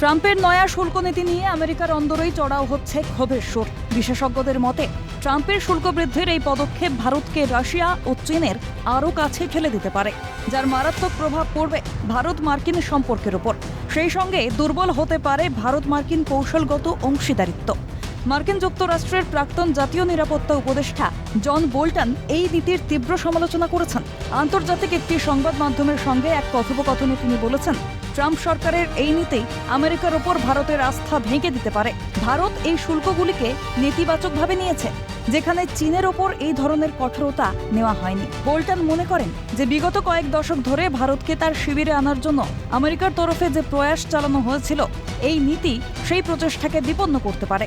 ট্রাম্পের নয়া শুল্ক নীতি নিয়ে আমেরিকার অন্দরেই চড়াও হচ্ছে ক্ষোভের সুর। বিশেষজ্ঞদের মতে, ট্রাম্পের শুল্ক বৃদ্ধির এই পদক্ষেপ ভারতকে রাশিয়া ও চীনের আরও কাছে ঠেলে দিতে পারে, যার মারাত্মক প্রভাব পড়বে ভারত মার্কিন সম্পর্কের ওপর সেই সঙ্গে দুর্বল হতে পারে ভারত মার্কিন কৌশলগত অংশীদারিত্ব। মার্কিন যুক্তরাষ্ট্রের প্রাক্তন জাতীয় নিরাপত্তা উপদেষ্টা জন বোল্টন এই নীতির তীব্র সমালোচনা করেছেন। আন্তর্জাতিক একটি সংবাদ মাধ্যমের সঙ্গে এক কথোপকথনে তিনি বলেছেন ট্রাম্প সরকারের এই নীতি আমেরিকার ওপর ভারতের আস্থা ভেঙে দিতে পারে। ভারত এই শুল্কগুলিকে নেতিবাচকভাবে নিয়েছে, যেখানে চীনের ওপর এই ধরনের কঠোরতা নেওয়া হয়নি। বোল্টন মনে করেন যে বিগত কয়েক দশক ধরে ভারতকে তার শিবিরে আনার জন্য আমেরিকার তরফে যে প্রয়াস চালানো হয়েছিল, এই নীতি সেই প্রচেষ্টাকে বিপন্ন করতে পারে।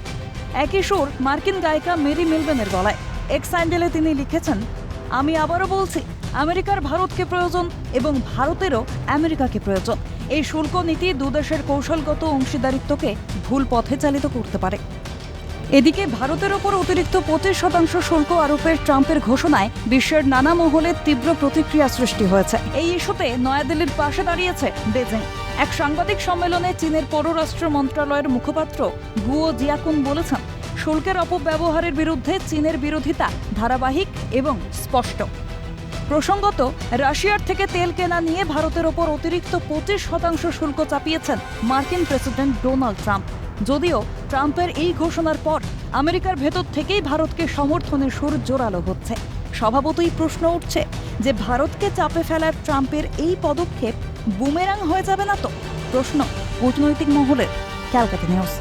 একই সুর মার্কিন গায়িকা মেরি মিলবেনের গলায়। এক্স স্যান্ডেলে তিনি লিখেছেন, আমি আবারও বলছি, আমেরিকার ভারতকে প্রয়োজন এবং ভারতেরও আমেরিকাকে প্রয়োজন। এই শুল্ক নীতি দুদেশের কৌশলগত অংশীদারিত্বকে ভুল পথে চালিত করতে পারে। এদিকে ভারতের ওপর অতিরিক্ত পঁচিশ শতাংশ শুল্ক আরোপের ট্রাম্পের ঘোষণায় বিশ্বের নানা মহলে তীব্র প্রতিক্রিয়া সৃষ্টি হয়েছে। এই ইস্যুতে নয়াদিল্লির পাশে দাঁড়িয়েছে বেজিং। এক সাংবাদিক সম্মেলনে চীনের পররাষ্ট্র মন্ত্রণালয়ের মুখপাত্র গুয়ো জিয়াকুন বলেছেন, শুল্কের অপব্যবহারের বিরুদ্ধে চীনের বিরোধিতা ধারাবাহিক এবং স্পষ্ট। প্রসঙ্গত, রাশিয়ার থেকে তেল কেনা নিয়ে ভারতের ওপর অতিরিক্ত পঁচিশ শতাংশ শুল্ক চাপিয়েছেন মার্কিন প্রেসিডেন্ট ডোনাল্ড ট্রাম্প। যদিও ট্রাম্পের এই ঘোষণার পর আমেরিকার ভেতর থেকেই ভারতকে সমর্থনের সুর জোরালো হচ্ছে। স্বভাবতই প্রশ্ন উঠছে যে, ভারতকে চাপে ফেলার ট্রাম্পের এই পদক্ষেপ বুমেরাং হয়ে যাবে না তো? প্রশ্ন কূটনৈতিক মহলের ক্যালকাটা নিউজ।